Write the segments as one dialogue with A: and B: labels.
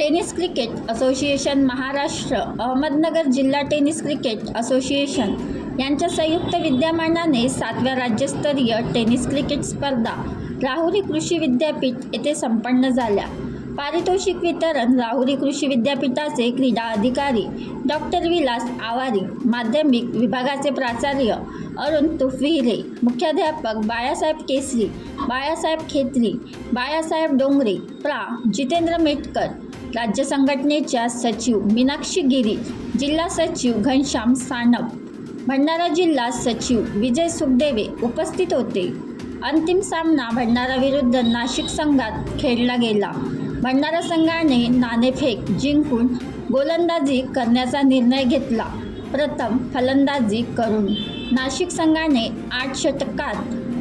A: Tennis cricket association Maharashtra Ahmednagar जिल्हा tennis cricket association यांच्या संयुक्त विद्यमानाने सातव्या राज्यस्तरीय टेनिस क्रिकेट स्पर्धा राहुरी कृषी विद्यापीठ येथे संपन्न झाल्या. पारितोषिक वितरण राहुरी कृषी विद्यापीठाचे क्रीडा अधिकारी डॉक्टर विलास आवारी माध्यमिक विभागाचे प्राचार्य अरुण तुफविरे मुख्याध्यापक बाळासाहेब केसरी बाळासाहेब खेत्री बाळासाहेब डोंगरे प्रा. जितेंद्र मेटकर राज्य संघटनेच्या सचिव मीनाक्षी गिरी जिल्हा सचिव घनश्याम सानप भंडारा जिल्हा सचिव विजय सुखदेवे उपस्थित होते. अंतिम सामना भंडारा विरुद्ध नाशिक संघात खेळला गेला. भंडारा संघाने नाणेफेक जिंकून गोलंदाजी करण्याचा निर्णय घेतला. प्रथम फलंदाजी करून नाशिक संघाने आठ षटकात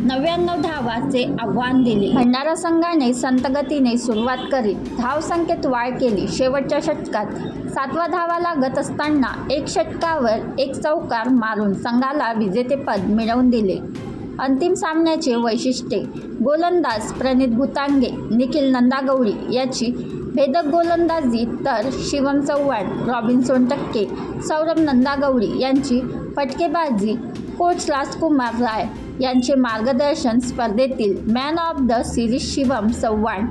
A: नव्याण्णव धावाचे आव्हान दिले. भंडारा संघाने संतगतीने सुरुवात करीत धावसंख्येत वाढ केली. शेवटच्या षटकात सातवा धावा लागत असताना एक षटकावर एक चौकार मारून संघाला विजेतेपद मिळवून दिले. अंतिम सामन्याचे वैशिष्ट्ये गोलंदाज प्रणित भुतांगे निखिल नंदागौडी याची भेदक गोलंदाजी तर शिवम चव्हाण रॉबिन्सन टक्के सौरभ नंदागौडी यांची फटकेबाजी कोच राजकुमार राय यांचे मार्गदर्शन स्पर्धेतील man of the series Shivam Chavan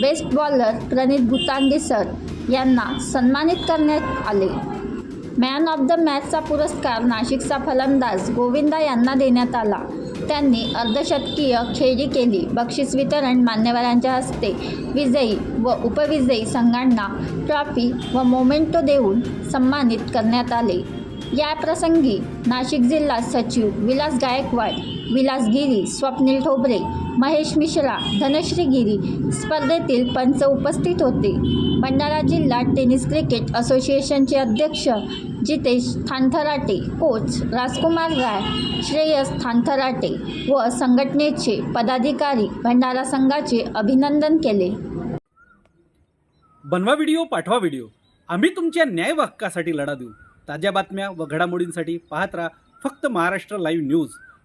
A: best bowler Pranit Bhutande sir यांना सन्मानित करण्यात आले. मॅन ऑफ द मॅचचा पुरस्कार नाशिकचा फलंदाज गोविंदा यांना देण्यात आला. त्यांनी अर्धशतकीय खेळी केली. बक्षीस वितरण मान्यवरांच्या हस्ते विजयी व उपविजयी संघांना ट्रॉफी व मोमेंटो देऊन सन्मानित करण्यात आले. या प्रसंगी नाशिक जिल्हा सचिव विलास गायकवाड विलास गिरी स्वप्नील ठोबरे महेश मिश्रा धनश्री गिरी स्पर्धेतील पंच उपस्थित होते. भंडारा जिल्हा टेनिस क्रिकेट असोसिएशनचे अध्यक्ष जितेश थांथराटे कोच राजकुमार राय श्रेयस थांथराटे व संघटनेचे पदाधिकारी भंडारा संघाचे अभिनंदन केले.
B: बनवा व्हिडिओ पाठवा व्हिडिओ. आम्ही तुमच्या न्याय हक्कासाठी लढा देऊ. ताज्या बातम्या व घडामोडींसाठी पाहत राहा फक्त महाराष्ट्र लाईव्ह न्यूज.